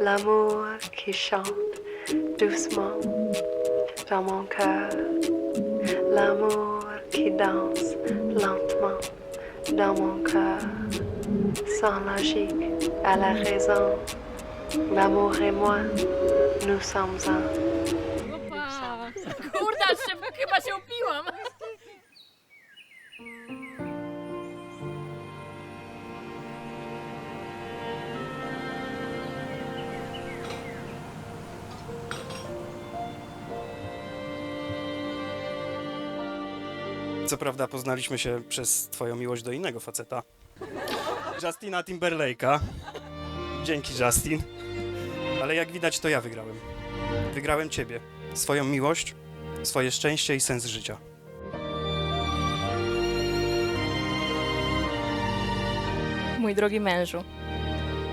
L'amour qui chante doucement dans mon cœur. L'amour qui danse lentement dans mon cœur. Sans logique à la raison. L'amour et moi, nous sommes un. Co prawda poznaliśmy się przez twoją miłość do innego faceta. Justina Timberlake'a. Dzięki Justin. Ale jak widać to ja wygrałem. Wygrałem ciebie. Swoją miłość, swoje szczęście i sens życia. Mój drogi mężu,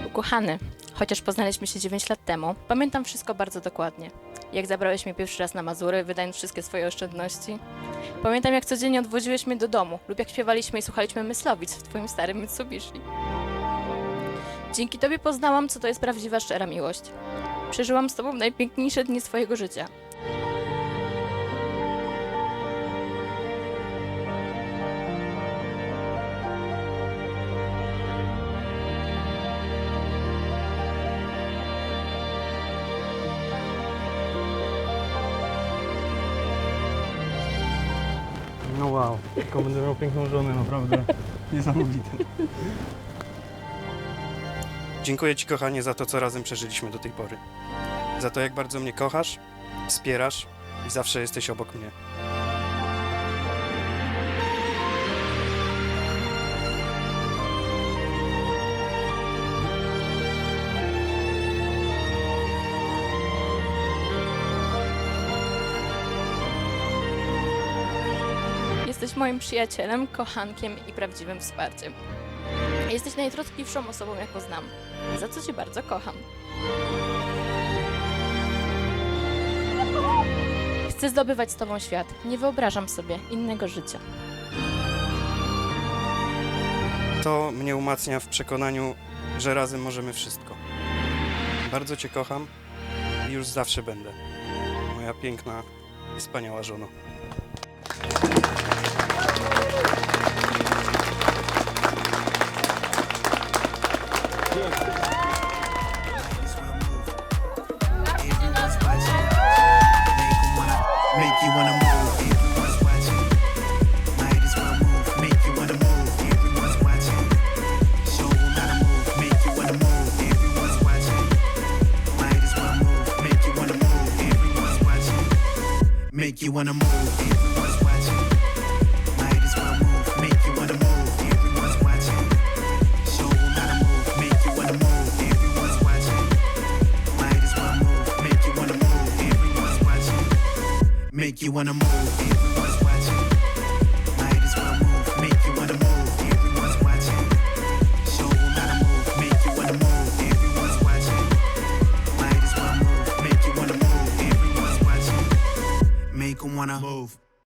ukochany, chociaż poznaliśmy się 9 lat temu, pamiętam wszystko bardzo dokładnie. Jak zabrałeś mnie pierwszy raz na Mazury, wydając wszystkie swoje oszczędności. Pamiętam, jak codziennie odwoziłeś mnie do domu lub jak śpiewaliśmy i słuchaliśmy Myslowic w twoim starym Mitsubishi. Dzięki tobie poznałam, co to jest prawdziwa, szczera miłość. Przeżyłam z tobą najpiękniejsze dni swojego życia. No wow, tylko będę miał piękną żonę, naprawdę. Niesamowite. Dziękuję Ci, kochanie, za to, co razem przeżyliśmy do tej pory. Za to, jak bardzo mnie kochasz, wspierasz i zawsze jesteś obok mnie. Moim przyjacielem, kochankiem i prawdziwym wsparciem. Jesteś najtroskliwszą osobą, jaką znam, za co cię bardzo kocham. Chcę zdobywać z tobą świat. Nie wyobrażam sobie innego życia. To mnie umacnia w przekonaniu, że razem możemy wszystko. Bardzo Cię kocham i już zawsze będę. Moja piękna, wspaniała żono. It's my move Everyone's watching. Make you wanna move. Everyone's watching. Show 'em how to move. Make you wanna move. Everyone's watching. Make you wanna move. Everyone's watching. make you wanna move, everyone's watching. make you wanna move. Everyone's watching. Might as well move, make you wanna move. Everyone's watching. Show them how to move, make you wanna move. Everyone's watching. Might as well move, make you wanna move. Everyone's watching. Make them wanna move.